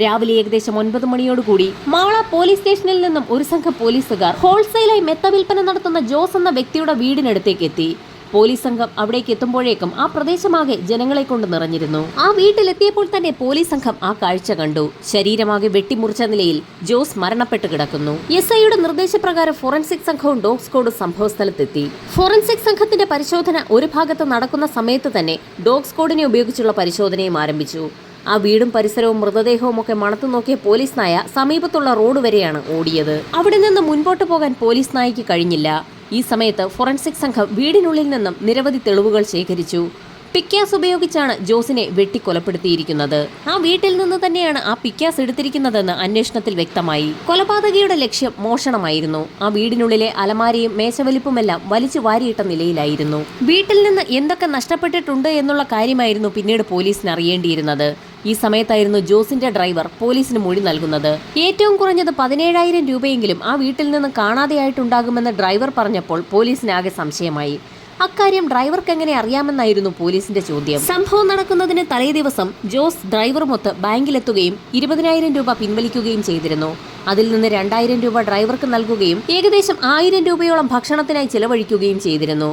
രാവിലെ ഏകദേശം ഒൻപത് മണിയോടുകൂടി മാള പോലീസ് സ്റ്റേഷനിൽ നിന്നും ഒരു സംഘം പോലീസുകാർ ഹോൾസെയിലായി മെത്ത വിൽപ്പന നടത്തുന്ന ജോസ് എന്ന വ്യക്തിയുടെ വീടിനടുത്തേക്ക് എത്തി. പോലീസ് സംഘം അവിടേക്ക് എത്തുമ്പോഴേക്കും ആ പ്രദേശമാകെ ജനങ്ങളെ കൊണ്ട് നിറഞ്ഞിരുന്നു. ആ വീട്ടിലെത്തിയപ്പോൾ തന്നെ പോലീസ് സംഘം ആ കാഴ്ച കണ്ടു. ശരീരമാകെ വെട്ടിമുറിച്ച നിലയിൽ ജോസ് മരണപ്പെട്ട് കിടക്കുന്നു. എസ് ഐയുടെ നിർദ്ദേശപ്രകാരം ഫോറൻസിക് സംഘവും ഡോഗ് സംഭവ സംഭവസ്ഥലത്തെത്തി. ഫോറൻസിക് സംഘത്തിന്റെ പരിശോധന ഒരു ഭാഗത്ത് നടക്കുന്ന സമയത്ത് തന്നെ ഡോഗ് ഉപയോഗിച്ചുള്ള പരിശോധനയും ആരംഭിച്ചു. ആ വീടും പരിസരവും മൃതദേഹവും ഒക്കെ മണത്തു നോക്കിയ പോലീസ് നായ സമീപത്തുള്ള റോഡ് വരെയാണ് ഓടിയത്. അവിടെ നിന്ന് മുൻപോട്ട് പോകാൻ പോലീസ് നായയ്ക്ക് കഴിഞ്ഞില്ല. ഈ സമയത്ത് ഫോറൻസിക് സംഘം വീടിനുള്ളിൽ നിന്നും നിരവധി തെളിവുകൾ ശേഖരിച്ചു. പിക്യാസ് ഉപയോഗിച്ചാണ് ജോസിനെ വെട്ടിക്കൊലപ്പെടുത്തിയിരിക്കുന്നത്. ആ വീട്ടിൽ നിന്ന് തന്നെയാണ് ആ പിക്യാസ് എടുത്തിരിക്കുന്നതെന്ന് അന്വേഷണത്തിൽ വ്യക്തമായി. കൊലപാതകിയുടെ ലക്ഷ്യം മോഷണമായിരുന്നു. ആ വീടിനുള്ളിലെ അലമാരയും മേശവലിപ്പുമെല്ലാം വലിച്ചു വാരിയിട്ട നിലയിലായിരുന്നു. വീട്ടിൽ നിന്ന് എന്തൊക്കെ നഷ്ടപ്പെട്ടിട്ടുണ്ട് എന്നുള്ള കാര്യമായിരുന്നു പിന്നീട് പോലീസിന് അറിയേണ്ടിയിരുന്നത്. ഈ സമയത്തായിരുന്നു ജോസിന്റെ ഡ്രൈവർ പോലീസിന് മൊഴി നൽകുന്നത്. ഏറ്റവും കുറഞ്ഞത് പതിനേഴായിരം രൂപയെങ്കിലും ആ വീട്ടിൽ നിന്ന് കാണാതെയായിട്ടുണ്ടാകുമെന്ന് ഡ്രൈവർ പറഞ്ഞപ്പോൾ പോലീസിനാകെ സംശയമായി. അക്കാര്യം ഡ്രൈവർക്ക് എങ്ങനെ അറിയാമെന്നായിരുന്നു പോലീസിന്റെ ചോദ്യം. സംഭവം നടക്കുന്നതിന് തലേ ദിവസം ജോസ് ഡ്രൈവറുമൊത്ത് ബാങ്കിലെത്തുകയും ഇരുപതിനായിരം രൂപ പിൻവലിക്കുകയും ചെയ്തിരുന്നു. അതിൽ നിന്ന് രണ്ടായിരം രൂപ ഡ്രൈവർക്ക് നൽകുകയും ഏകദേശം ആയിരം രൂപയോളം ഭക്ഷണത്തിനായി ചെലവഴിക്കുകയും ചെയ്തിരുന്നു.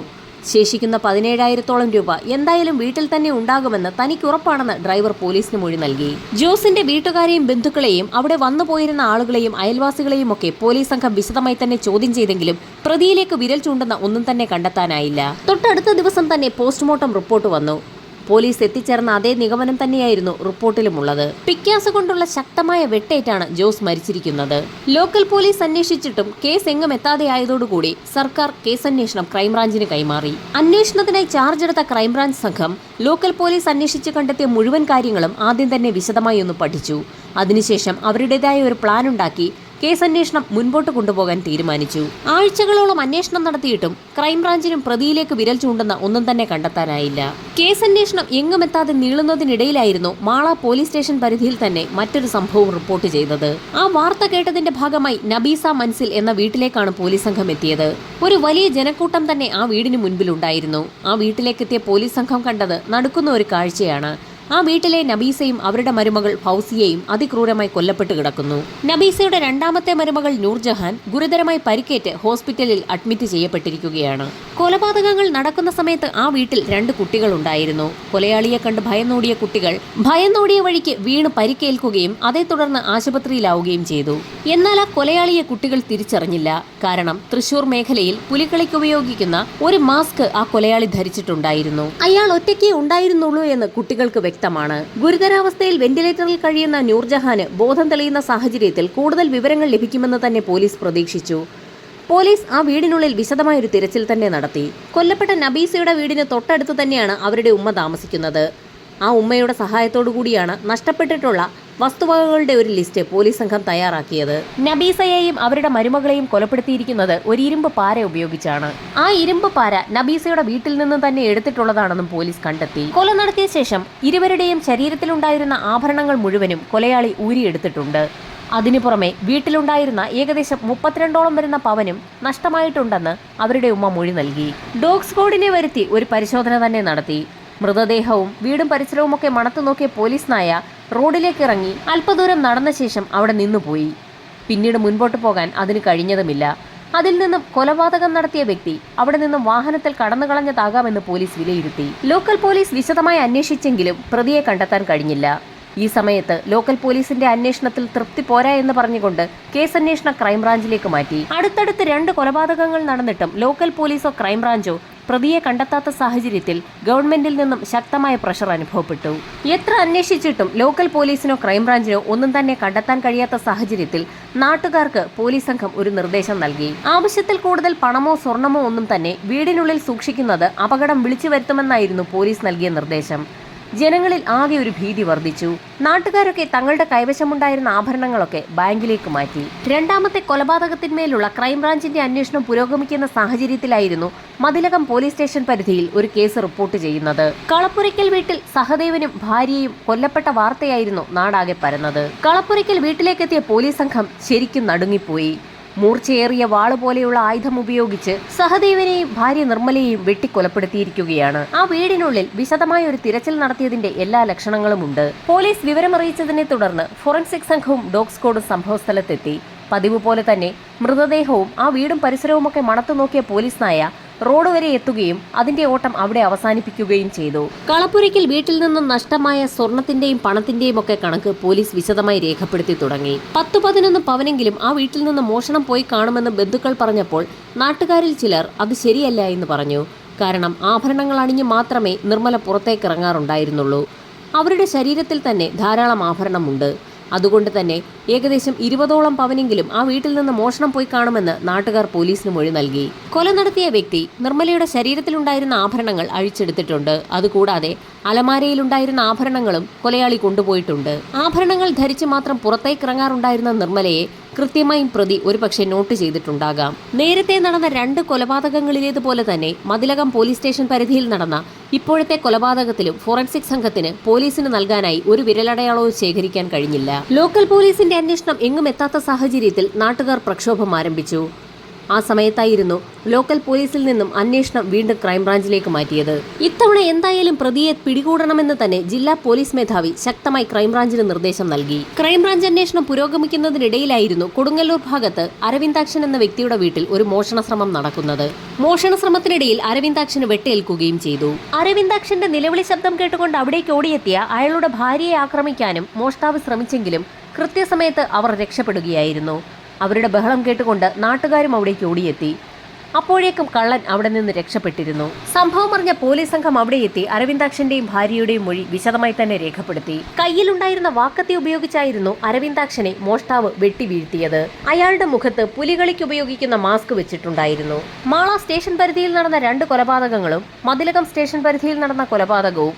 ശേഷിക്കുന്ന പതിനേഴായിരത്തോളം രൂപ എന്തായാലും വീട്ടിൽ തന്നെ ഉണ്ടാകുമെന്ന് തനിക്ക് ഉറപ്പാണെന്ന് ഡ്രൈവർ പോലീസിന് മൊഴി നൽകി. ജോസിന്റെ വീട്ടുകാരെയും ബന്ധുക്കളെയും അവിടെ വന്നു പോയിരുന്ന ആളുകളെയും അയൽവാസികളെയും ഒക്കെ പോലീസ് സംഘം വിശദമായി തന്നെ ചോദ്യം ചെയ്തെങ്കിലും പ്രതിയിലേക്ക് വിരൽ ചൂണ്ടുന്ന ഒന്നും തന്നെ കണ്ടെത്താനായില്ല. തൊട്ടടുത്ത ദിവസം തന്നെ പോസ്റ്റ്മോർട്ടം റിപ്പോർട്ട് വന്നു. പോലീസ് എത്തിച്ചേർന്ന അതേ നിഗമനം തന്നെയായിരുന്നു റിപ്പോർട്ടിലുമുള്ളത്. പിക്കാസ് കൊണ്ടുള്ള ശക്തമായ വെട്ടേറ്റാണ് ജോസ് മരിച്ചിരിക്കുന്നത്. ലോക്കൽ പോലീസ് അന്വേഷിച്ചിട്ടും കേസ് എങ്ങും എത്താതെയായതോടുകൂടി സർക്കാർ കേസ് കേസന്വേഷണം ക്രൈംബ്രാഞ്ചിന് കൈമാറി. അന്വേഷണത്തിനായി ചാർജ് എടുത്ത ക്രൈംബ്രാഞ്ച് സംഘം ലോക്കൽ പോലീസ് അന്വേഷിച്ച് കണ്ടെത്തിയ മുഴുവൻ കാര്യങ്ങളും ആദ്യം തന്നെ വിശദമായി ഒന്ന് പഠിച്ചു. അതിനുശേഷം അവരുടേതായ ഒരു പ്ലാൻ ഉണ്ടാക്കി കേസ് അന്വേഷണം മുൻപോട്ട് കൊണ്ടുപോകാൻ തീരുമാനിച്ചു. ആഴ്ചകളോളം അന്വേഷണം നടത്തിയിട്ടും ക്രൈംബ്രാഞ്ചിനും പ്രതിയിലേക്ക് വിരൽ ചൂണ്ടുന്ന ഒന്നും തന്നെ കണ്ടെത്താനായില്ല. കേസ് അന്വേഷണം എങ്ങുമെത്താതെ നീളുന്നതിനിടയിലായിരുന്നു മാള പോലീസ് സ്റ്റേഷൻ പരിധിയിൽ തന്നെ മറ്റൊരു സംഭവം റിപ്പോർട്ട് ചെയ്തത്. ആ വാർത്ത കേട്ടതിന്റെ ഭാഗമായി നബീസ മൻസിൽ എന്ന വീട്ടിലേക്കാണ് പോലീസ് സംഘം എത്തിയത്. ഒരു വലിയ ജനക്കൂട്ടം തന്നെ ആ വീടിന് മുൻപിലുണ്ടായിരുന്നു. ആ വീട്ടിലേക്കെത്തിയ പോലീസ് സംഘം കണ്ടത് നടക്കുന്ന ഒരു കാഴ്ചയാണ്. ആ വീട്ടിലെ നബീസയും അവരുടെ മരുമകൾ ഫൗസിയയും അതിക്രൂരമായി കൊല്ലപ്പെട്ട് കിടക്കുന്നു. നബീസയുടെ രണ്ടാമത്തെ മരുമകൾ നൂർജഹാൻ ഗുരുതരമായി പരിക്കേറ്റ് ഹോസ്പിറ്റലിൽ അഡ്മിറ്റ് ചെയ്യപ്പെട്ടിരിക്കുകയാണ്. കൊലപാതകങ്ങൾ നടക്കുന്ന സമയത്ത് ആ വീട്ടിൽ രണ്ട് കുട്ടികൾ ഉണ്ടായിരുന്നു കൊലയാളിയെ കണ്ട് ഭയന്നോടിയ കുട്ടികൾ ഭയന്നോടിയ വഴിക്ക് വീണ് പരിക്കേൽക്കുകയും അതേ തുടർന്ന് ആശുപത്രിയിലാവുകയും ചെയ്തു. എന്നാൽ ആ കൊലയാളിയെ കുട്ടികൾ തിരിച്ചറിഞ്ഞില്ല. കാരണം തൃശൂർ മേഖലയിൽ പുലിക്കളിക്ക് ഉപയോഗിക്കുന്ന ഒരു മാസ്ക് ആ കൊലയാളി ധരിച്ചിട്ടുണ്ടായിരുന്നു. അയാൾ ഒറ്റയ്ക്കേ ഉണ്ടായിരുന്നുള്ളൂ എന്ന് കുട്ടികൾക്ക് വ്യക്തമാണ്. ഗുരുതരാവസ്ഥയിൽ വെന്റിലേറ്ററിൽ കഴിയുന്ന നൂർജഹാന് ബോധം തെളിയുന്ന സാഹചര്യത്തിൽ കൂടുതൽ വിവരങ്ങൾ ലഭിക്കുമെന്ന് തന്നെ പോലീസ് പ്രതീക്ഷിച്ചു. പോലീസ് ആ വീടിനുള്ളിൽ വിശദമായൊരു തിരച്ചിൽ തന്നെ നടത്തി. കൊല്ലപ്പെട്ട നബീസയുടെ വീടിന് തൊട്ടടുത്ത് തന്നെയാണ് അവരുടെ ഉമ്മ താമസിക്കുന്നത്. ആ ഉമ്മയുടെ സഹായത്തോടു കൂടിയാണ് നഷ്ടപ്പെട്ടിട്ടുള്ള വസ്തുവകകളുടെ ഒരു ലിസ്റ്റ് പോലീസ് സംഘം തയ്യാറാക്കിയത്. നബീസയെയും അവരുടെ മരുമകളെയും കൊലപ്പെടുത്തിയിരിക്കുന്നത് ഒരു ഇരുമ്പ് പാര ഉപയോഗിച്ചാണ്. ആ ഇരുമ്പ് പാര നബീസയുടെ വീട്ടിൽ നിന്ന് തന്നെ എടുത്തിട്ടുള്ളതാണെന്നും പോലീസ് കണ്ടെത്തി. കൊല നടത്തിയ ശേഷം ഇരുവരുടെയും ശരീരത്തിലുണ്ടായിരുന്ന ആഭരണങ്ങൾ മുഴുവനും കൊലയാളി ഊരിയെടുത്തിട്ടുണ്ട്. അതിനു പുറമെ വീട്ടിലുണ്ടായിരുന്ന ഏകദേശം മുപ്പത്തിരണ്ടോളം വരുന്ന പവനും നഷ്ടമായിട്ടുണ്ടെന്ന് അവരുടെ ഉമ്മ മൊഴി നൽകി. ഡോഗ് സ്ക്വാഡിനെ വരുത്തി ഒരു പരിശോധന തന്നെ നടത്തി. മൃതദേഹവും വീടും പരിസരവുമൊക്കെ മണത്തു നോക്കിയ പോലീസ് നായ റോഡിലേക്ക് ഇറങ്ങി അല്പദൂരം നടന്ന ശേഷം അവിടെ നിന്നുപോയി പിന്നീട് മുൻപോട്ട് പോകാൻ അതിന് കഴിഞ്ഞതുമില്ല. അതിൽ നിന്നും കൊലപാതകം നടത്തിയ വ്യക്തി അവിടെ നിന്നും വാഹനത്തിൽ കടന്നു കളഞ്ഞതാകാമെന്ന് പോലീസ് വിലയിരുത്തി. ലോക്കൽ പോലീസ് വിശദമായി അന്വേഷിച്ചെങ്കിലും പ്രതിയെ കണ്ടെത്താൻ കഴിഞ്ഞില്ല. ഈ സമയത്ത് ലോക്കൽ പോലീസിന്റെ അന്വേഷണത്തിൽ തൃപ്തി പോരാ എന്ന് പറഞ്ഞുകൊണ്ട് കേസ് അന്വേഷണ ക്രൈംബ്രാഞ്ചിലേക്ക് മാറ്റി. അടുത്തടുത്ത് രണ്ട് കൊലപാതകങ്ങൾ നടന്നിട്ടും ലോക്കൽ പോലീസോ ക്രൈംബ്രാഞ്ചോ പ്രതിയെ കണ്ടെത്താത്ത സാഹചര്യത്തിൽ ഗവൺമെന്റിൽ നിന്നും ശക്തമായ പ്രഷർ അനുഭവപ്പെട്ടു. എത്ര അന്വേഷിച്ചിട്ടും ലോക്കൽ പോലീസിനോ ക്രൈംബ്രാഞ്ചിനോ ഒന്നും തന്നെ കണ്ടെത്താൻ കഴിയാത്ത സാഹചര്യത്തിൽ നാട്ടുകാർക്ക് പോലീസ് സംഘം ഒരു നിർദ്ദേശം നൽകി. ആവശ്യത്തിൽ കൂടുതൽ പണമോ സ്വർണമോ ഒന്നും തന്നെ വീടിനുള്ളിൽ സൂക്ഷിക്കുന്നത് അപകടം വിളിച്ചു വരുത്തുമെന്നായിരുന്നു പോലീസ് നൽകിയ നിർദ്ദേശം. ജനങ്ങളിൽ ആകെ ഒരു ഭീതി വർദ്ധിച്ചു. നാട്ടുകാരൊക്കെ തങ്ങളുടെ കൈവശമുണ്ടായിരുന്ന ആഭരണങ്ങളൊക്കെ ബാങ്കിലേക്ക് മാറ്റി. രണ്ടാമത്തെ കൊലപാതകത്തിന്മേലുള്ള ക്രൈംബ്രാഞ്ചിന്റെ അന്വേഷണം പുരോഗമിക്കുന്ന സാഹചര്യത്തിലായിരുന്നു മതിലകം പോലീസ് സ്റ്റേഷൻ പരിധിയിൽ ഒരു കേസ് റിപ്പോർട്ട് ചെയ്യുന്നത്. കളപ്പുരയ്ക്കൽ വീട്ടിൽ സഹദേവനും ഭാര്യയും കൊല്ലപ്പെട്ട വാർത്തയായിരുന്നു നാടാകെ പരന്നത്. കളപ്പുരയ്ക്കൽ വീട്ടിലേക്കെത്തിയ പോലീസ് സംഘം ശരിക്കും നടുങ്ങിപ്പോയി. മൂർച്ചയേറിയ വാൾ പോലെയുള്ള ആയുധം ഉപയോഗിച്ച് സഹദേവനെയും ഭാര്യ നിർമ്മലയെയും വെട്ടിക്കൊലപ്പെടുത്തിയിരിക്കുകയാണ്. ആ വീടിനുള്ളിൽ വിശദമായ ഒരു തിരച്ചിൽ നടത്തിയതിന്റെ എല്ലാ ലക്ഷണങ്ങളുമുണ്ട്. പോലീസ് വിവരമറിയിച്ചതിനെ തുടർന്ന് ഫോറൻസിക് സംഘവും ഡോഗ് സ്ക്വാഡും സംഭവസ്ഥലത്തെത്തി. പതിവ് പോലെ തന്നെ മൃതദേഹവും ആ വീടും പരിസരവുമൊക്കെ മണത്തു നോക്കിയ പോലീസ് നായ റോഡ് വരെ എത്തുകയും അതിന്റെ ഓട്ടം അവിടെ അവസാനിപ്പിക്കുകയും ചെയ്തു. കളപ്പുരയ്ക്കൽ വീട്ടിൽ നിന്നും നഷ്ടമായ സ്വർണത്തിന്റെയും പണത്തിന്റെയും ഒക്കെ കണക്ക് പോലീസ് വിശദമായി രേഖപ്പെടുത്തി തുടങ്ങി. പത്ത് പതിനൊന്ന് പവനെങ്കിലും ആ വീട്ടിൽ നിന്ന് മോഷണം പോയി കാണുമെന്ന് ബന്ധുക്കൾ പറഞ്ഞപ്പോൾ നാട്ടുകാരിൽ ചിലർ അത് ശരിയല്ല എന്ന് പറഞ്ഞു. കാരണം ആഭരണങ്ങൾ അണിഞ്ഞു മാത്രമേ നിർമ്മല പുറത്തേക്ക് ഇറങ്ങാറുണ്ടായിരുന്നുള്ളൂ. അവരുടെ ശരീരത്തിൽ തന്നെ ധാരാളം ആഭരണമുണ്ട്. അതുകൊണ്ട് തന്നെ ഏകദേശം ഇരുപതോളം പവനെങ്കിലും ആ വീട്ടിൽ നിന്ന് മോഷണം പോയി കാണുമെന്ന് നാട്ടുകാർ പോലീസിന് മൊഴി നൽകി. കൊല നടത്തിയ വ്യക്തി നിർമ്മലയുടെ ശരീരത്തിലുണ്ടായിരുന്ന ആഭരണങ്ങൾ അഴിച്ചെടുത്തിട്ടുണ്ട്. അതുകൂടാതെ അലമാരയിലുണ്ടായിരുന്ന ആഭരണങ്ങളും കൊലയാളി കൊണ്ടുപോയിട്ടുണ്ട്. ആഭരണങ്ങൾ ധരിച്ച് മാത്രം പുറത്തേക്ക് ഇറങ്ങാറുണ്ടായിരുന്ന നിർമ്മലയെ കൃത്യമായും പ്രതി ഒരുപക്ഷെ നോട്ട് ചെയ്തിട്ടുണ്ടാകാം. നേരത്തെ നടന്ന രണ്ട് കൊലപാതകങ്ങളിലേതുപോലെ തന്നെ മതിലകം പോലീസ് സ്റ്റേഷൻ പരിധിയിൽ നടന്ന ഇപ്പോഴത്തെ കൊലപാതകത്തിലും ഫോറൻസിക് സംഘത്തിന് പോലീസിന് നൽകാനായി ഒരു വിരലടയാളവും ശേഖരിക്കാൻ കഴിഞ്ഞില്ല. ലോക്കൽ പോലീസിന്റെ അന്വേഷണം എങ്ങും എത്താത്ത സാഹചര്യത്തിൽ നാട്ടുകാർ പ്രക്ഷോഭം ആരംഭിച്ചു. ആ സമയത്തായിരുന്നു ലോക്കൽ പോലീസിൽ നിന്നും അന്വേഷണം വീണ്ടും ക്രൈംബ്രാഞ്ചിലേക്ക് മാറ്റിയത്. ഇത്തവണ എന്തായാലും പ്രതിയെ പിടികൂടണമെന്ന് തന്നെ ജില്ലാ പോലീസ് മേധാവി ശക്തമായി ക്രൈംബ്രാഞ്ചിന് നിർദ്ദേശം നൽകി. ക്രൈംബ്രാഞ്ച് അന്വേഷണം പുരോഗമിക്കുന്നതിനിടയിലായിരുന്നു കൊടുങ്ങല്ലൂർ ഭാഗത്ത് അരവിന്ദാക്ഷൻ എന്ന വ്യക്തിയുടെ വീട്ടിൽ ഒരു മോഷണ ശ്രമം നടക്കുന്നത്. മോഷണ ശ്രമത്തിനിടയിൽ അരവിന്ദാക്ഷന് വെട്ടേൽക്കുകയും ചെയ്തു. അരവിന്ദാക്ഷന്റെ നിലവിളി ശബ്ദം കേട്ടുകൊണ്ട് അവിടേക്ക് ഓടിയെത്തിയ അയാളുടെ ഭാര്യയെ ആക്രമിക്കാനും മോഷ്ടാവ് ശ്രമിച്ചെങ്കിലും കൃത്യസമയത്ത് അവർ രക്ഷപ്പെടുകയായിരുന്നു. അവരുടെ ബഹളം കേട്ടുകൊണ്ട് നാട്ടുകാരും അവിടേക്ക് ഓടിയെത്തി. അപ്പോഴേക്കും കള്ളൻ അവിടെ നിന്ന് രക്ഷപ്പെട്ടിരുന്നു. സംഭവം അറിഞ്ഞ പോലീസ് സംഘം അവിടെ എത്തി അരവിന്ദാക്ഷന്റെയും ഭാര്യയുടെയും മൊഴി വിശദമായി തന്നെ രേഖപ്പെടുത്തി. കയ്യിലുണ്ടായിരുന്ന വാക്കത്തി ഉപയോഗിച്ചായിരുന്നു അരവിന്ദാക്ഷനെ മോഷ്ടാവ് വെട്ടി വീഴ്ത്തിയത് അയാളുടെ മുഖത്ത് പുലികളിക്ക് ഉപയോഗിക്കുന്ന മാസ്ക് വെച്ചിട്ടുണ്ടായിരുന്നു. മാള സ്റ്റേഷൻ പരിധിയിൽ നടന്ന രണ്ട് കൊലപാതകങ്ങളും മതിലകം സ്റ്റേഷൻ പരിധിയിൽ നടന്ന കൊലപാതകവും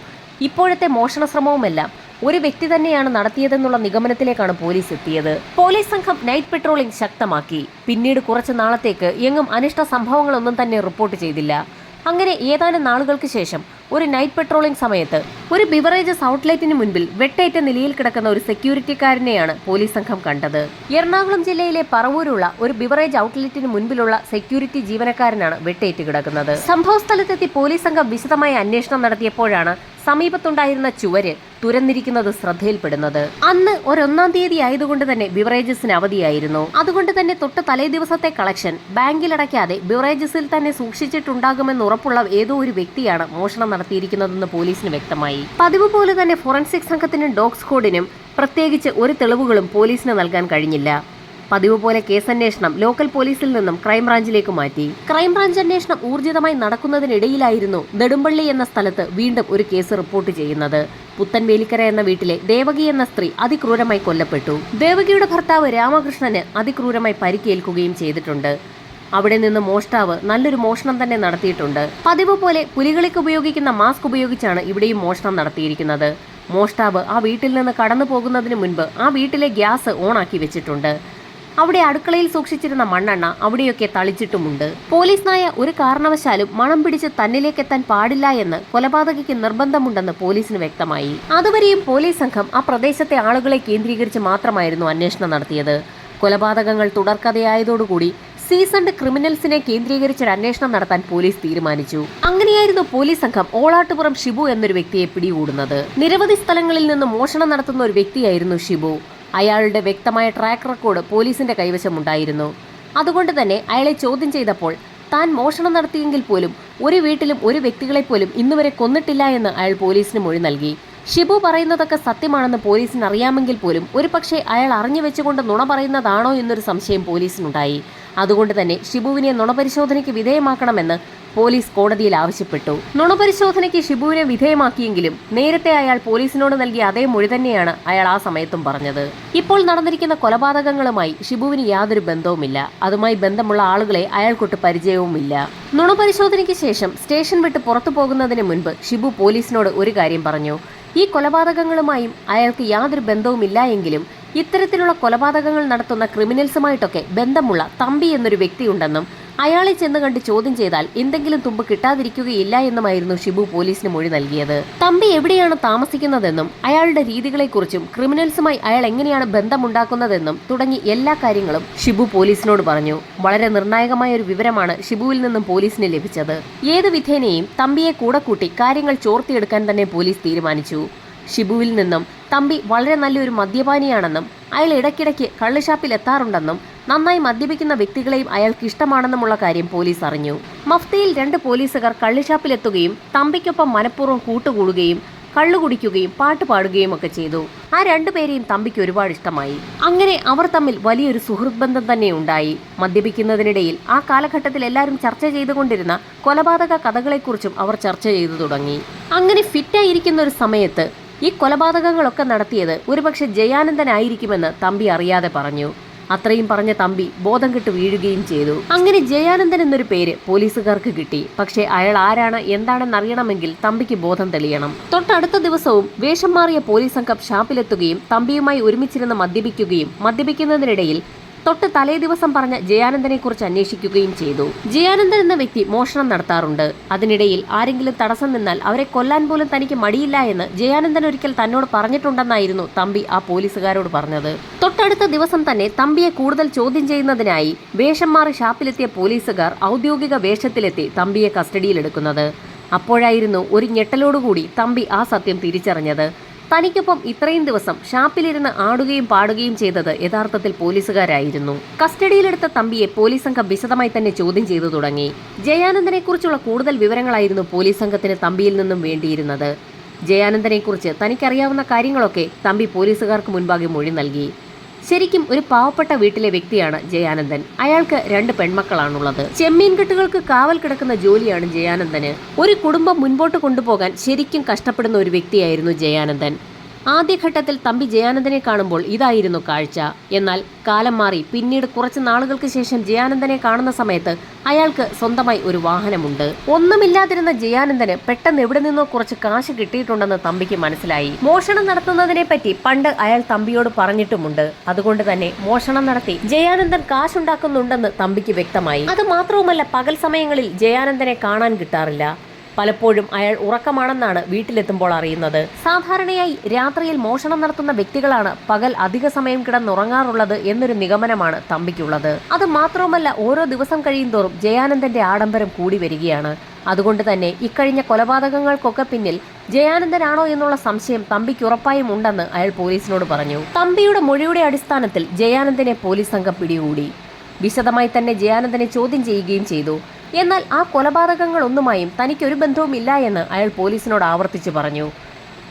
ഇപ്പോഴത്തെ മോഷണ ശ്രമവുമെല്ലാം ഒരു വ്യക്തി തന്നെയാണ് നടത്തിയതെന്നുള്ള നിഗമനത്തിലേക്കാണ് പോലീസ് എത്തിയത്. പോലീസ് സംഘം നൈറ്റ് പെട്രോളിംഗ് ശക്തമാക്കി. പിന്നീട് കുറച്ച് നാളത്തേക്ക് എങ്ങും അനിഷ്ട സംഭവങ്ങളൊന്നും തന്നെ റിപ്പോർട്ട് ചെയ്തില്ല. അങ്ങനെ ഏതാനും നാളുകൾക്ക് ശേഷം ഒരു നൈറ്റ് പെട്രോളിംഗ് സമയത്ത് ഒരു ബിവറേജസ് ഔട്ട്ലെറ്റിന് മുൻപിൽ വെട്ടേറ്റ നിലയിൽ കിടക്കുന്ന ഒരു സെക്യൂരിറ്റിക്കാരനെയാണ് പോലീസ് സംഘം കണ്ടത്. എറണാകുളം ജില്ലയിലെ പറവൂരുള്ള ഒരു ബിവറേജ് ഔട്ട്ലെറ്റിന് മുൻപിലുള്ള സെക്യൂരിറ്റി ജീവനക്കാരനാണ് വെട്ടേറ്റ് കിടക്കുന്നത്. സംഭവ സ്ഥലത്തെത്തി പോലീസ് സംഘം വിശദമായ അന്വേഷണം നടത്തിയപ്പോഴാണ് സമീപത്തുണ്ടായിരുന്ന ചുവര് തുരന്നിരിക്കുന്നത് ശ്രദ്ധയിൽപ്പെടുന്നത്. അന്ന് ഒരൊന്നാം തീയതി ആയതുകൊണ്ട് തന്നെ ബിവറേജസിന് അവധിയായിരുന്നു. അതുകൊണ്ട് തന്നെ തൊട്ട് തലേ ദിവസത്തെ കളക്ഷൻ ബാങ്കിലടയ്ക്കാതെ ബിവറേജസിൽ തന്നെ സൂക്ഷിച്ചിട്ടുണ്ടാകുമെന്ന് ഉറപ്പുള്ള ഏതോ ഒരു വ്യക്തിയാണ് മോഷണം നടത്തിയിരിക്കുന്നതെന്ന് പോലീസിന് വ്യക്തമായി. പതിവ് പോലെ തന്നെ ഫോറൻസിക് സംഘത്തിനും ഡോഗ് സ്ക്വാഡിനും പ്രത്യേകിച്ച് ഒരു തെളിവുകളും പോലീസിന് നൽകാൻ കഴിഞ്ഞില്ല. പതിവ് പോലെ കേസന്വേഷണം ലോക്കൽ പോലീസിൽ നിന്നും ക്രൈംബ്രാഞ്ചിലേക്ക് മാറ്റി. ക്രൈംബ്രാഞ്ച് അന്വേഷണം ഊർജിതമായി നടക്കുന്നതിനിടയിലായിരുന്നു നെടുമ്പള്ളി എന്ന സ്ഥലത്ത് വീണ്ടും ഒരു കേസ് റിപ്പോർട്ട് ചെയ്യുന്നത്. പുത്തൻവേലിക്കര എന്ന വീട്ടിലെ ദേവകി എന്ന സ്ത്രീ അതിക്രൂരമായി കൊല്ലപ്പെട്ടു. ദേവകിയുടെ ഭർത്താവ് രാമകൃഷ്ണന് അതിക്രൂരമായി പരിക്കേൽക്കുകയും ചെയ്തിട്ടുണ്ട്. അവിടെ നിന്ന് മോഷ്ടാവ് നല്ലൊരു മോഷണം തന്നെ നടത്തിയിട്ടുണ്ട്. പതിവ് പോലെ പുലികളിക്ക് ഉപയോഗിക്കുന്ന മാസ്ക് ഉപയോഗിച്ചാണ് ഇവിടെയും മോഷണം നടത്തിയിരിക്കുന്നത്. മോഷ്ടാവ് ആ വീട്ടിൽ നിന്ന് കടന്നു പോകുന്നതിന് മുൻപ് ആ വീട്ടിലെ ഗ്യാസ് ഓണാക്കി വെച്ചിട്ടുണ്ട്. അവിടെ അടുക്കളയിൽ സൂക്ഷിച്ചിരുന്ന മണ്ണെണ്ണ അവിടെയൊക്കെ തളിച്ചിട്ടുമുണ്ട്. പോലീസ് നായ ഒരു കാരണവശാലും മണം പിടിച്ച് തന്നിലേക്ക് എത്താൻ പാടില്ല എന്ന് കൊലപാതകയ്ക്ക് നിർബന്ധമുണ്ടെന്ന് പോലീസിന് വ്യക്തമായി. അതുവരെയും പോലീസ് സംഘം ആ പ്രദേശത്തെ ആളുകളെ കേന്ദ്രീകരിച്ച് മാത്രമായിരുന്നു അന്വേഷണം നടത്തിയത്. കൊലപാതകങ്ങൾ തുടർക്കഥയായതോടുകൂടി സീസൺഡ് ക്രിമിനൽസിനെ കേന്ദ്രീകരിച്ചൊരു അന്വേഷണം നടത്താൻ പോലീസ് തീരുമാനിച്ചു. അങ്ങനെയായിരുന്നു പോലീസ് സംഘം ഓളാട്ടുപുറം ഷിബു എന്നൊരു വ്യക്തിയെ പിടികൂടുന്നത്. നിരവധി സ്ഥലങ്ങളിൽ നിന്ന് മോഷണം നടത്തുന്ന ഒരു വ്യക്തിയായിരുന്നു ഷിബു. അയാളുടെ വ്യക്തമായ ട്രാക്ക് റെക്കോർഡ് പോലീസിന്റെ കൈവശമുണ്ടായിരുന്നു. അതുകൊണ്ട് തന്നെ അയാളെ ചോദ്യം ചെയ്തപ്പോൾ താൻ മോഷണം നടത്തിയെങ്കിൽ പോലും ഒരു വീട്ടിലും ഒരു വ്യക്തികളെ പോലും ഇന്നുവരെ കൊന്നിട്ടില്ല എന്ന് അയാൾ പോലീസിന് മൊഴി നൽകി. ഷിബു പറയുന്നതൊക്കെ സത്യമാണെന്ന് പോലീസിന് അറിയാമെങ്കിൽ പോലും ഒരുപക്ഷെ അയാൾ അറിഞ്ഞു വെച്ചുകൊണ്ട് നുണ പറയുന്നതാണോ എന്നൊരു സംശയം പോലീസിനുണ്ടായി. അതുകൊണ്ട് തന്നെ ഷിബുവിനെ നുണപരിശോധനയ്ക്ക് വിധേയമാക്കണമെന്ന് പോലീസ് കോടതിയിൽ ആവശ്യപ്പെട്ടു. നുണപരിശോധനയ്ക്ക് ഷിബുവിനെ വിധേയമാക്കിയെങ്കിലും നേരത്തെ അയാൾ പോലീസിനോട് നൽകിയ അതേ മൊഴി തന്നെയാണ് അയാൾ ആ സമയത്തും പറഞ്ഞത്. ഇപ്പോൾ നടന്നിരിക്കുന്ന കൊലപാതകങ്ങളുമായി ഷിബുവിന് യാതൊരു ബന്ധവുമില്ല. അതുമായി ബന്ധമുള്ള ആളുകളെ അയാൾക്കൊട്ട് പരിചയവുമില്ല. നുണപരിശോധനയ്ക്ക് ശേഷം സ്റ്റേഷൻ വിട്ട് പുറത്തു പോകുന്നതിന് മുൻപ് ഷിബു പോലീസിനോട് ഒരു കാര്യം പറഞ്ഞു. ഈ കൊലപാതകങ്ങളുമായും അയാൾക്ക് യാതൊരു ബന്ധവുമില്ല എങ്കിലും ഇത്തരത്തിലുള്ള കൊലപാതകങ്ങൾ നടത്തുന്ന ക്രിമിനൽസുമായിട്ടൊക്കെ ബന്ധമുള്ള തമ്പി എന്നൊരു വ്യക്തിയുണ്ടെന്നും അയാളെ ചെന്ന് കണ്ട് ചോദ്യം ചെയ്താൽ എന്തെങ്കിലും തുമ്പ് കിട്ടാതിരിക്കുകയില്ല എന്നുമായിരുന്നു ഷിബു പോലീസിന് മൊഴി നൽകിയത്. തമ്പി എവിടെയാണ് താമസിക്കുന്നതെന്നും അയാളുടെ രീതികളെക്കുറിച്ചും ക്രിമിനൽസുമായി അയാൾ എങ്ങനെയാണ് ബന്ധമുണ്ടാക്കുന്നതെന്നും തുടങ്ങി എല്ലാ കാര്യങ്ങളും ഷിബു പോലീസിനോട് പറഞ്ഞു. വളരെ നിർണായകമായ ഒരു വിവരമാണ് ഷിബുവിൽ നിന്നും പോലീസിന് ലഭിച്ചത്. ഏത് വിധേനയും തമ്പിയെ കൂടെ കൂട്ടി കാര്യങ്ങൾ ചോർത്തിയെടുക്കാൻ തന്നെ പോലീസ് തീരുമാനിച്ചു. ഷിബുവിൽ നിന്നും തമ്പി വളരെ നല്ലൊരു മദ്യപാനിയാണെന്നും അയാൾ ഇടയ്ക്കിടയ്ക്ക് കള്ളുഷാപ്പിൽ എത്താറുണ്ടെന്നും നന്നായി മദ്യപിക്കുന്ന വ്യക്തികളെയും അയാൾക്ക് ഇഷ്ടമാണെന്നുമുള്ള കാര്യം പോലീസ് അറിഞ്ഞു. മഫ്തിയിൽ രണ്ട് പോലീസുകാർ കള്ളുഷാപ്പിലെത്തുകയും തമ്പിക്കൊപ്പം മനഃപൂർവം കൂട്ടുകൂടുകയും കള്ളു കുടിക്കുകയും പാട്ട് പാടുകയും ഒക്കെ ചെയ്തു. ആ രണ്ടുപേരെയും തമ്പിക്ക് ഒരുപാട് ഇഷ്ടമായി. അങ്ങനെ അവർ തമ്മിൽ വലിയൊരു സുഹൃത്ത് ബന്ധം തന്നെ ഉണ്ടായി. മദ്യപിക്കുന്നതിനിടയിൽ ആ കാലഘട്ടത്തിൽ എല്ലാവരും ചർച്ച ചെയ്തുകൊണ്ടിരുന്ന കൊലപാതക കഥകളെക്കുറിച്ചും അവർ ചർച്ച ചെയ്തു തുടങ്ങി. അങ്ങനെ ഫിറ്റായിരിക്കുന്ന ഒരു സമയത്ത് ഈ കൊലപാതകങ്ങളൊക്കെ നടത്തിയത് ഒരുപക്ഷെ ജയാനന്ദനായിരിക്കുമെന്ന് തമ്പി അറിയാതെ പറഞ്ഞു. അത്രയും പറഞ്ഞ തമ്പി ബോധം കെട്ട് വീഴുകയും ചെയ്തു. അങ്ങനെ ജയാനന്ദൻ എന്നൊരു പേര് പോലീസുകാർക്ക് കിട്ടി. പക്ഷേ അയാൾ ആരാണ് എന്താണെന്ന് അറിയണമെങ്കിൽ തമ്പിക്ക് ബോധം തെളിയണം. തൊട്ടടുത്ത ദിവസവും വേഷം മാറിയ പോലീസ് സംഘം ഷാപ്പിലെത്തുകയും തമ്പിയുമായി ഒരുമിച്ചിരുന്ന് മദ്യപിക്കുകയും മദ്യപിക്കുന്നതിനിടയിൽ തൊട്ട് തലേ ദിവസം പറഞ്ഞ ജയാനന്ദനെ കുറിച്ച് അന്വേഷിക്കുകയും ചെയ്തു. ജയാനന്ദൻ എന്ന വ്യക്തി മോഷണം നടത്താറുണ്ട്. അതിനിടയിൽ ആരെങ്കിലും തടസ്സം നിന്നാൽ അവരെ കൊല്ലാൻ പോലും തനിക്ക് മടിയില്ല എന്ന് ജയാനന്ദൻ ഒരിക്കൽ തന്നോട് പറഞ്ഞിട്ടുണ്ടെന്നായിരുന്നു തമ്പി ആ പോലീസുകാരോട് പറഞ്ഞത്. തൊട്ടടുത്ത ദിവസം തന്നെ തമ്പിയെ കൂടുതൽ ചോദ്യം ചെയ്യുന്നതിനായി വേഷം മാറി ഷാപ്പിലെത്തിയ പോലീസുകാർ ഔദ്യോഗിക വേഷത്തിലെത്തി തമ്പിയെ കസ്റ്റഡിയിലെടുക്കുന്നത്. അപ്പോഴായിരുന്നു ഒരു ഞെട്ടലോടുകൂടി തമ്പി ആ സത്യം തിരിച്ചറിഞ്ഞത്. തനിക്കൊപ്പം ഇത്രയും ദിവസം ഷാപ്പിലിരുന്ന് ആടുകയും പാടുകയും ചെയ്തത് യഥാർത്ഥത്തിൽ പോലീസുകാരായിരുന്നു. കസ്റ്റഡിയിലെടുത്ത തമ്പിയെ പോലീസ് സംഘം വിശദമായി തന്നെ ചോദ്യം ചെയ്തു തുടങ്ങി. ജയാനന്ദനെക്കുറിച്ചുള്ള കൂടുതൽ വിവരങ്ങളായിരുന്നു പോലീസ് സംഘത്തിന് തമ്പിയിൽ നിന്നും വേണ്ടിയിരുന്നത്. ജയാനന്ദനെക്കുറിച്ച് തനിക്കറിയാവുന്ന കാര്യങ്ങളൊക്കെ തമ്പി പോലീസുകാർക്ക് മുൻപാകെ മൊഴി നൽകി. ശരിക്കും ഒരു പാവപ്പെട്ട വീട്ടിലെ വ്യക്തിയാണ് ജയാനന്ദൻ. അയാൾക്ക് രണ്ട് പെൺമക്കളാണുള്ളത്. ചെമ്മീൻ കെട്ടുകൾക്ക് കാവൽ കിടക്കുന്ന ജോലിയാണ് ജയാനന്ദന്. ഒരു കുടുംബം മുൻപോട്ട് കൊണ്ടുപോകാൻ ശരിക്കും കഷ്ടപ്പെടുന്ന ഒരു വ്യക്തിയായിരുന്നു ജയാനന്ദൻ. ആദ്യഘട്ടത്തിൽ തമ്പി ജയാനന്ദനെ കാണുമ്പോൾ ഇതായിരുന്നു കാഴ്ച. എന്നാൽ കാലം മാറി പിന്നീട് കുറച്ച് നാളുകൾക്ക് ശേഷം ജയാനന്ദനെ കാണുന്ന സമയത്ത് അയാൾക്ക് സ്വന്തമായി ഒരു വാഹനമുണ്ട്. ഒന്നുമില്ലാതിരുന്ന ജയാനന്ദന് പെട്ടെന്ന് എവിടെ നിന്നോ കുറച്ച് കാശ് കിട്ടിയിട്ടുണ്ടെന്ന് തമ്പിക്ക് മനസ്സിലായി. മോഷണം നടത്തുന്നതിനെ പറ്റി പണ്ട് അയാൾ തമ്പിയോട് പറഞ്ഞിട്ടുമുണ്ട്. അതുകൊണ്ട് തന്നെ മോഷണം നടത്തി ജയാനന്ദൻ കാശുണ്ടാക്കുന്നുണ്ടെന്ന് തമ്പിക്ക് വ്യക്തമായി. അത് മാത്രവുമല്ല പകൽ സമയങ്ങളിൽ ജയാനന്ദനെ കാണാൻ കിട്ടാറില്ല. പലപ്പോഴും അയാൾ ഉറക്കമാണെന്നാണ് വീട്ടിലെത്തുമ്പോൾ അറിയുന്നത്. സാധാരണയായി രാത്രിയിൽ മോഷണം നടത്തുന്ന വ്യക്തികളാണ് പകൽ അധിക സമയം കിടന്നുറങ്ങാറുള്ളത് എന്നൊരു നിഗമനമാണ് തമ്പിക്കുള്ളത്. അത് മാത്രവുമല്ല ഓരോ ദിവസം കഴിയുന്തോറും ജയാനന്ദന്റെ ആഡംബരം കൂടി വരികയാണ്. അതുകൊണ്ട് തന്നെ ഇക്കഴിഞ്ഞ കൊലപാതകങ്ങൾക്കൊക്കെ പിന്നിൽ ജയാനന്ദനാണോ എന്നുള്ള സംശയം തമ്പിക്ക് ഉറപ്പായും ഉണ്ടെന്ന് അയാൾ പോലീസിനോട് പറഞ്ഞു. തമ്പിയുടെ മൊഴിയുടെ അടിസ്ഥാനത്തിൽ ജയാനന്ദനെ പോലീസ് സംഘം പിടികൂടി. വിശദമായി തന്നെ ജയാനന്ദനെ ചോദ്യം ചെയ്യുകയും ചെയ്തു. എന്നാൽ ആ കൊലപാതകങ്ങളൊന്നുമായും തനിക്കൊരു ബന്ധവുമില്ല എന്ന് അയാൾ പോലീസിനോട് ആവർത്തിച്ചു പറഞ്ഞു.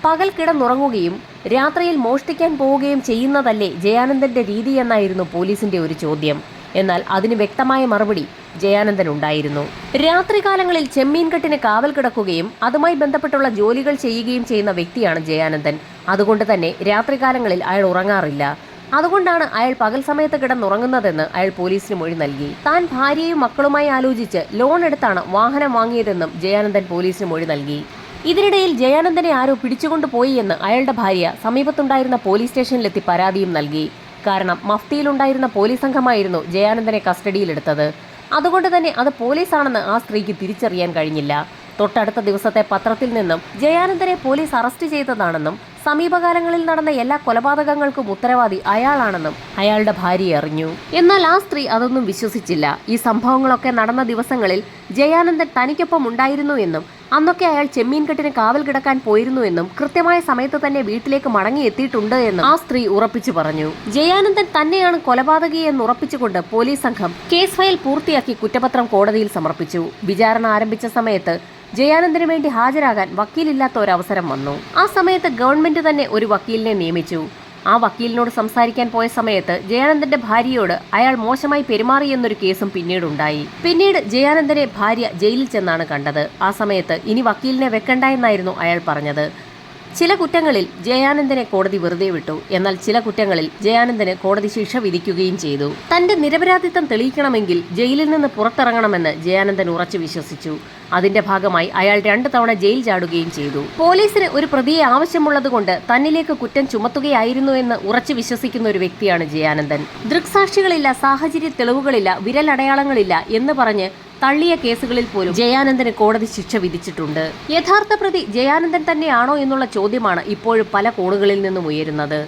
പകൽ കിടന്നുറങ്ങുകയും രാത്രിയിൽ മോഷ്ടിക്കാൻ പോവുകയും ചെയ്യുന്നതല്ലേ ജയാനന്ദന്റെ രീതി എന്നായിരുന്നു പോലീസിന്റെ ഒരു ചോദ്യം. എന്നാൽ അതിന് വ്യക്തമായ മറുപടി ജയാനന്ദൻ ഉണ്ടായിരുന്നു രാത്രികാലങ്ങളിൽ ചെമ്മീൻകെട്ടിന് കാവൽ കിടക്കുകയും അതുമായി ബന്ധപ്പെട്ടുള്ള ജോലികൾ ചെയ്യുകയും ചെയ്യുന്ന വ്യക്തിയാണ് ജയാനന്ദൻ. അതുകൊണ്ട് തന്നെ രാത്രികാലങ്ങളിൽ അയാൾ ഉറങ്ങാറില്ല. അതുകൊണ്ടാണ് അയാൾ പകൽ സമയത്ത് കിടന്നുറങ്ങുന്നതെന്ന് അയാൾ പോലീസിന് മൊഴി നൽകി. താൻ ഭാര്യയും മക്കളുമായി ആലോചിച്ച് ലോൺ എടുത്താണ് വാഹനം വാങ്ങിയതെന്നും ജയാനന്ദൻ പോലീസിന് മൊഴി നൽകി. ഇതിനിടയിൽ ജയാനന്ദനെ ആരോ പിടിച്ചുകൊണ്ടുപോയി എന്ന് അയാളുടെ ഭാര്യ സമീപത്തുണ്ടായിരുന്ന പോലീസ് സ്റ്റേഷനിലെത്തി പരാതിയും നൽകി. കാരണം മഫ്തിയിലുണ്ടായിരുന്ന പോലീസ് സംഘമായിരുന്നു ജയാനന്ദനെ കസ്റ്റഡിയിലെടുത്തത്. അതുകൊണ്ട് തന്നെ അത് പോലീസാണെന്ന് ആ സ്ത്രീക്ക് തിരിച്ചറിയാൻ കഴിഞ്ഞില്ല. തൊട്ടടുത്ത ദിവസത്തെ പത്രത്തിൽ നിന്നും ജയാനന്ദനെ പോലീസ് അറസ്റ്റ് ചെയ്തതാണെന്നും സമീപകാലങ്ങളിൽ നടന്ന എല്ലാ കൊലപാതകങ്ങൾക്കും ഉത്തരവാദി അയാളാണെന്നും അയാളുടെ ഭാര്യ അറിഞ്ഞു. എന്നാൽ ആ സ്ത്രീ അതൊന്നും വിശ്വസിച്ചില്ല. ഈ സംഭവങ്ങളൊക്കെ നടന്ന ദിവസങ്ങളിൽ ജയാനന്ദൻ തനിക്കൊപ്പം ഉണ്ടായിരുന്നു എന്നും അന്നൊക്കെ അയാൾ ചെമ്മീൻകെട്ടിന് കാവൽ കിടക്കാൻ പോയിരുന്നു എന്നും കൃത്യമായ സമയത്ത് തന്നെ വീട്ടിലേക്ക് മടങ്ങി എത്തിയിട്ടുണ്ട് എന്നും ആ സ്ത്രീ ഉറപ്പിച്ചു പറഞ്ഞു. ജയാനന്ദൻ തന്നെയാണ് കൊലപാതകിയെന്ന് ഉറപ്പിച്ചുകൊണ്ട് പോലീസ് സംഘം കേസ് ഫയൽ പൂർത്തിയാക്കി കുറ്റപത്രം കോടതിയിൽ സമർപ്പിച്ചു. വിചാരണ ആരംഭിച്ച സമയത്ത് ജയാനന്ദന് വേണ്ടി ഹാജരാകാൻ വക്കീലില്ലാത്ത ഒരവസരം വന്നു. ആ സമയത്ത് ഗവൺമെന്റ് തന്നെ ഒരു വക്കീലിനെ നിയമിച്ചു. ആ വക്കീലിനോട് സംസാരിക്കാൻ പോയ സമയത്ത് ജയാനന്ദന്റെ ഭാര്യയോട് അയാൾ മോശമായി പെരുമാറിയെന്നൊരു കേസും പിന്നീടുണ്ടായി. പിന്നീട് ജയാനന്ദനെ ഭാര്യ ജയിലിൽ ചെന്നാണ് കണ്ടത്. ആ സമയത്ത് ഇനി വക്കീലിനെ വെക്കണ്ട എന്നായിരുന്നു അയാൾ പറഞ്ഞത്. ചില കുറ്റങ്ങളിൽ ജയാനന്ദനെ കോടതി വെറുതെ വിട്ടു. എന്നാൽ ചില കുറ്റങ്ങളിൽ ജയാനന്ദന് കോടതി ശിക്ഷ വിധിക്കുകയും ചെയ്തു. തന്റെ നിരപരാധിത്വം തെളിയിക്കണമെങ്കിൽ ജയിലിൽ നിന്ന് പുറത്തിറങ്ങണമെന്ന് ജയാനന്ദൻ ഉറച്ചു വിശ്വസിച്ചു. അതിന്റെ ഭാഗമായി അയാൾ രണ്ടു തവണ ജയിൽ ചാടുകയും ചെയ്തു. പോലീസിന് ഒരു പ്രതിയെ ആവശ്യമുള്ളതുകൊണ്ട് തന്നിലേക്ക് കുറ്റം ചുമത്തുകയായിരുന്നു എന്ന് ഉറച്ചു വിശ്വസിക്കുന്ന ഒരു വ്യക്തിയാണ് ജയാനന്ദൻ. ദൃക്സാക്ഷികളില്ല സാഹചര്യ തെളിവുകളില്ല വിരലടയാളങ്ങളില്ല എന്ന് പറഞ്ഞ് തള്ളിയ കേസുകളിൽ പോലും ജയാനന്ദന് കോടതി ശിക്ഷ വിധിച്ചിട്ടുണ്ട്. യഥാർത്ഥ പ്രതി ജയാനന്ദൻ തന്നെയാണോ എന്നുള്ള ചോദ്യമാണ് ഇപ്പോഴും പല കോണുകളിൽ നിന്നും ഉയരുന്നത്.